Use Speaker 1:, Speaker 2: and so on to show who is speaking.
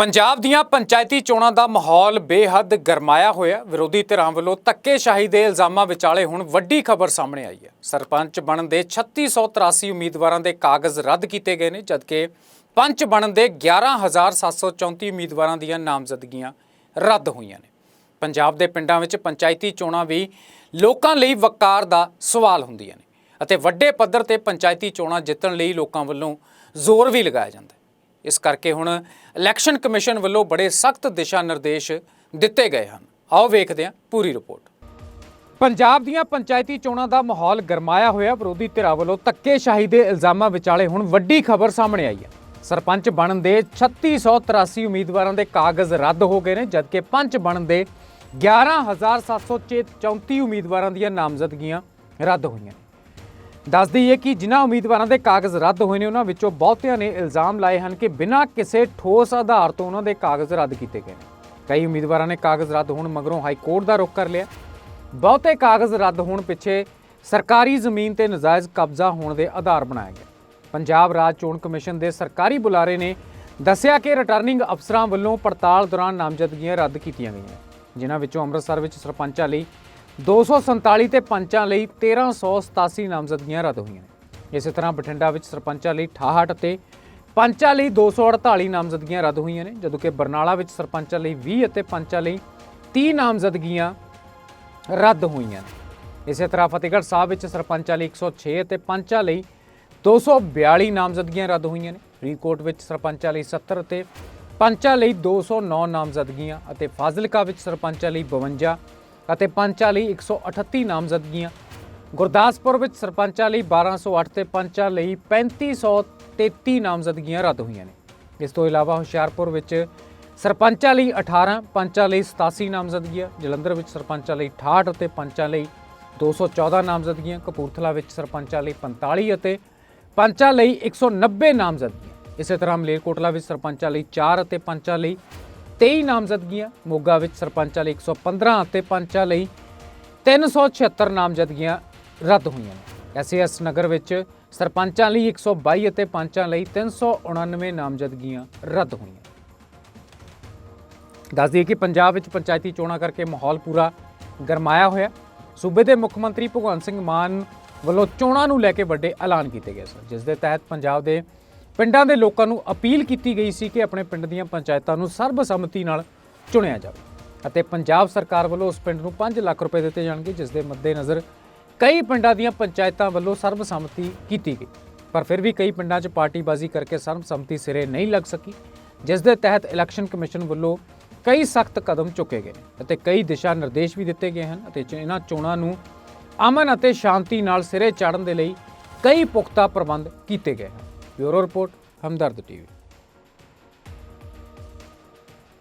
Speaker 1: ਪੰਜਾਬ ਦੀਆਂ ਪੰਚਾਇਤੀ ਚੋਣਾਂ ਦਾ ਮਾਹੌਲ ਬੇਹੱਦ ਗਰਮਾਇਆ ਹੋਇਆ। ਵਿਰੋਧੀ ਧਿਰਾਂ ਵੱਲੋਂ ਧੱਕੇਸ਼ਾਹੀ ਦੇ ਇਲਜ਼ਾਮਾਂ ਵਿਚਾਲੇ ਹੁਣ ਵੱਡੀ ਖਬਰ ਸਾਹਮਣੇ ਆਈ ਹੈ। ਸਰਪੰਚ ਬਣਨ ਦੇ 3683 ਉਮੀਦਵਾਰਾਂ ਦੇ ਕਾਗਜ਼ ਰੱਦ ਕੀਤੇ ਗਏ ਨੇ, ਜਦਕਿ ਪੰਚ ਬਣਨ ਦੇ 11734 ਉਮੀਦਵਾਰਾਂ ਦੀਆਂ ਨਾਮਜ਼ਦਗੀਆਂ ਰੱਦ ਹੋਈਆਂ ਨੇ। ਪੰਜਾਬ ਦੇ ਪਿੰਡਾਂ ਵਿੱਚ ਪੰਚਾਇਤੀ ਚੋਣਾਂ ਵੀ ਲੋਕਾਂ ਲਈ ਵਕਾਰ ਦਾ ਸਵਾਲ ਹੁੰਦੀਆਂ ਨੇ ਅਤੇ ਵੱਡੇ ਪੱਧਰ ਤੇ ਪੰਚਾਇਤੀ ਚੋਣਾਂ ਜਿੱਤਣ ਲਈ ਲੋਕਾਂ ਵੱਲੋਂ ਜ਼ੋਰ ਵੀ ਲਗਾਇਆ ਜਾਂਦਾ ਹੈ। ਇਸ ਕਰਕੇ ਹੁਣ ਇਲੈਕਸ਼ਨ ਕਮਿਸ਼ਨ ਵੱਲੋਂ ਬੜੇ ਸਖਤ ਦਿਸ਼ਾ ਨਿਰਦੇਸ਼ ਦਿੱਤੇ ਗਏ ਹਨ। ਆਓ ਵੇਖਦੇ ਹਾਂ ਪੂਰੀ ਰਿਪੋਰਟ। ਪੰਜਾਬ ਦੀਆਂ ਪੰਚਾਇਤੀ ਚੋਣਾਂ ਦਾ ਮਾਹੌਲ ਗਰਮਾਇਆ ਹੋਇਆ। ਵਿਰੋਧੀ ਧਿਰਾਂ ਵੱਲੋਂ ਧੱਕੇਸ਼ਾਹੀ ਦੇ ਇਲਜ਼ਾਮਾਂ ਵਿਚਾਲੇ ਹੁਣ ਵੱਡੀ ਖਬਰ ਸਾਹਮਣੇ ਆਈ ਹੈ। ਸਰਪੰਚ ਬਣਨ ਦੇ 3683 ਉਮੀਦਵਾਰਾਂ ਦੇ ਕਾਗਜ਼ ਰੱਦ ਹੋ ਗਏ ਨੇ, ਜਦਕਿ ਪੰਚ ਬਣਨ ਦੇ 11734 ਉਮੀਦਵਾਰਾਂ ਦੀਆਂ ਨਾਮਜ਼ਦਗੀਆਂ ਰੱਦ ਹੋਈਆਂ ਨੇ। ਦੱਸ ਦਈਏ ਕਿ ਜਿਨ੍ਹਾਂ ਉਮੀਦਵਾਰਾਂ ਦੇ ਕਾਗਜ਼ ਰੱਦ ਹੋਏ ਨੇ, ਉਹਨਾਂ ਵਿੱਚੋਂ ਬਹੁਤਿਆਂ ਨੇ ਇਲਜ਼ਾਮ ਲਾਏ ਹਨ ਕਿ ਬਿਨਾਂ ਕਿਸੇ ਠੋਸ ਆਧਾਰ ਤੋਂ ਉਹਨਾਂ ਦੇ ਕਾਗਜ਼ ਰੱਦ ਕੀਤੇ ਗਏ ਨੇ। ਕਈ ਉਮੀਦਵਾਰਾਂ ਨੇ ਕਾਗਜ਼ ਰੱਦ ਹੋਣ ਮਗਰੋਂ ਹਾਈ ਕੋਰਟ ਦਾ ਰੁਖ ਕਰ ਲਿਆ। ਬਹੁਤੇ ਕਾਗਜ਼ ਰੱਦ ਹੋਣ ਪਿੱਛੇ ਸਰਕਾਰੀ ਜ਼ਮੀਨ ਤੇ ਨਜਾਇਜ਼ ਕਬਜ਼ਾ ਹੋਣ ਦੇ ਆਧਾਰ ਬਣਾਇਆ ਗਿਆ ਪੰਜਾਬ ਰਾਜ ਚੋਣ ਕਮਿਸ਼ਨ ਦੇ ਸਰਕਾਰੀ ਬੁਲਾਰੇ ਨੇ ਦੱਸਿਆ ਕਿ ਰਿਟਰਨਿੰਗ ਅਫਸਰਾਂ ਵੱਲੋਂ ਪੜਤਾਲ ਦੌਰਾਨ ਨਾਮਜ਼ਦਗੀਆਂ ਰੱਦ ਕੀਤੀਆਂ ਗਈਆਂ ਜਿਨ੍ਹਾਂ ਵਿੱਚੋਂ ਅੰਮ੍ਰਿਤਸਰ ਵਿੱਚ ਸਰਪੰਚਾਂ ਲਈ 247 ਤੇ ਪੰਚਾਂ ਲਈ 1387 ਨਾਮਜ਼ਦਗੀਆਂ ਰੱਦ ਹੋਈਆਂ ਨੇ। ਇਸੇ ਤਰ੍ਹਾਂ ਬਠਿੰਡਾ ਵਿੱਚ ਸਰਪੰਚਾਂ ਲਈ 68 ਅਤੇ ਪੰਚਾਂ ਲਈ 248 ਨਾਮਜ਼ਦਗੀਆਂ ਰੱਦ ਹੋਈਆਂ ਨੇ, ਜਦੋਂ ਕਿ ਬਰਨਾਲਾ ਵਿੱਚ ਸਰਪੰਚਾਂ ਲਈ 20 ਅਤੇ ਪੰਚਾਂ ਲਈ 30 ਨਾਮਜ਼ਦਗੀਆਂ ਰੱਦ ਹੋਈਆਂ ਨੇ। ਇਸੇ ਤਰ੍ਹਾਂ ਫਤਿਹਗੜ੍ਹ ਸਾਹਿਬ ਵਿੱਚ ਸਰਪੰਚਾਂ ਲਈ 106 ਅਤੇ ਪੰਚਾਂ ਲਈ 242 ਨਾਮਜ਼ਦਗੀਆਂ ਰੱਦ ਹੋਈਆਂ ਨੇ। ਫਰੀਦਕੋਟ ਵਿੱਚ ਸਰਪੰਚਾਂ ਲਈ 70 ਅਤੇ ਪੰਚਾਂ ਲਈ 209 ਨਾਮਜ਼ਦਗੀਆਂ ਅਤੇ ਫਾਜ਼ਿਲਕਾ ਵਿੱਚ ਸਰਪੰਚਾਂ ਲਈ 52 ਅਤੇ ਪੰਚਾਂ ਲਈ 138 ਨਾਮਜ਼ਦਗੀਆਂ। ਗੁਰਦਾਸਪੁਰ ਵਿੱਚ ਸਰਪੰਚਾਂ ਲਈ 1208 ਤੇ ਪੰਚਾਂ ਲਈ 3533 ਨਾਮਜ਼ਦਗੀਆਂ ਰੱਦ ਹੋਈਆਂ ਨੇ। ਇਸ ਤੋਂ ਇਲਾਵਾ ਹੁਸ਼ਿਆਰਪੁਰ ਵਿੱਚ ਸਰਪੰਚਾਂ ਲਈ 18 ਪੰਚਾਂ ਲਈ 87 ਨਾਮਜ਼ਦਗੀਆਂ, ਜਲੰਧਰ ਵਿੱਚ ਸਰਪੰਚਾਂ ਲਈ 68 ਅਤੇ ਪੰਚਾਂ ਲਈ 214 ਨਾਮਜ਼ਦਗੀਆਂ, ਕਪੂਰਥਲਾ ਵਿੱਚ ਸਰਪੰਚਾਂ ਲਈ 45 ਅਤੇ ਪੰਚਾਂ ਲਈ 190 ਨਾਮਜ਼ਦਗੀਆਂ। ਇਸੇ ਤਰ੍ਹਾਂ ਮਲੇਰਕੋਟਲਾ ਵਿੱਚ ਸਰਪੰਚਾਂ ਲਈ 4 ਅਤੇ ਪੰਚਾਂ ਲਈ 23 ਨਾਮਜ਼ਦਗੀਆਂ, ਮੋਗਾ ਵਿੱਚ ਸਰਪੰਚਾਂ ਲਈ 115 ਅਤੇ ਪੰਚਾਂ ਲਈ 376 ਨਾਮਜ਼ਦਗੀਆਂ ਰੱਦ ਹੋਈਆਂ ਨੇ। ਐਸਐਸ ਨਗਰ ਵਿੱਚ ਸਰਪੰਚਾਂ ਲਈ 122 ਅਤੇ ਪੰਚਾਂ ਲਈ 399 ਨਾਮਜ਼ਦਗੀਆਂ ਰੱਦ ਹੋਈਆਂ। ਦੱਸ ਦਈਏ ਕਿ ਪੰਜਾਬ ਵਿੱਚ ਪੰਚਾਇਤੀ ਚੋਣਾਂ ਕਰਕੇ ਮਾਹੌਲ ਪੂਰਾ ਗਰਮਾਇਆ ਹੋਇਆ। ਸੂਬੇ ਦੇ ਮੁੱਖ ਮੰਤਰੀ ਭਗਵੰਤ ਸਿੰਘ ਮਾਨ ਵੱਲੋਂ ਚੋਣਾਂ ਨੂੰ ਲੈ ਕੇ ਵੱਡੇ ਐਲਾਨ ਕੀਤੇ ਗਏ ਸਨ, ਜਿਸ ਦੇ ਤਹਿਤ ਪੰਜਾਬ ਦੇ ਪਿੰਡਾਂ ਦੇ ਲੋਕਾਂ ਨੂੰ ਅਪੀਲ ਕੀਤੀ ਗਈ ਸੀ ਕਿ ਆਪਣੇ ਪਿੰਡ ਦੀਆਂ ਪੰਚਾਇਤਾਂ ਨੂੰ ਸਰਬਸੰਮਤੀ ਨਾਲ ਚੁਣਿਆ ਜਾਵੇ ਅਤੇ ਪੰਜਾਬ ਸਰਕਾਰ ਵੱਲੋਂ ਉਸ ਪਿੰਡ ਨੂੰ 5 ਲੱਖ ਰੁਪਏ ਦਿੱਤੇ ਜਾਣਗੇ, ਜਿਸ ਦੇ ਮੱਦੇਨਜ਼ਰ ਕਈ ਪਿੰਡਾਂ ਦੀਆਂ ਪੰਚਾਇਤਾਂ ਵੱਲੋਂ ਸਰਬਸੰਮਤੀ ਕੀਤੀ ਗਈ। ਪਰ ਫਿਰ ਵੀ ਕਈ ਪਿੰਡਾਂ 'ਚ ਪਾਰਟੀਬਾਜ਼ੀ ਕਰਕੇ ਸਰਬਸੰਮਤੀ ਸਿਰੇ ਨਹੀਂ ਲੱਗ ਸਕੀ, ਜਿਸ ਦੇ ਤਹਿਤ ਇਲੈਕਸ਼ਨ ਕਮਿਸ਼ਨ ਵੱਲੋਂ ਕਈ ਸਖਤ ਕਦਮ ਚੁੱਕੇ ਗਏ ਅਤੇ ਕਈ ਦਿਸ਼ਾ ਨਿਰਦੇਸ਼ ਵੀ ਦਿੱਤੇ ਗਏ ਹਨ ਅਤੇ ਇਹਨਾਂ ਚੋਣਾਂ ਨੂੰ ਅਮਨ ਅਤੇ ਸ਼ਾਂਤੀ ਨਾਲ ਸਿਰੇ ਚੜ੍ਹਨ ਦੇ ਲਈ ਕਈ ਪੁਖਤਾ ਪ੍ਰਬੰਧ ਕੀਤੇ ਗਏ ਹਨ। Bureau report Hamdard TV.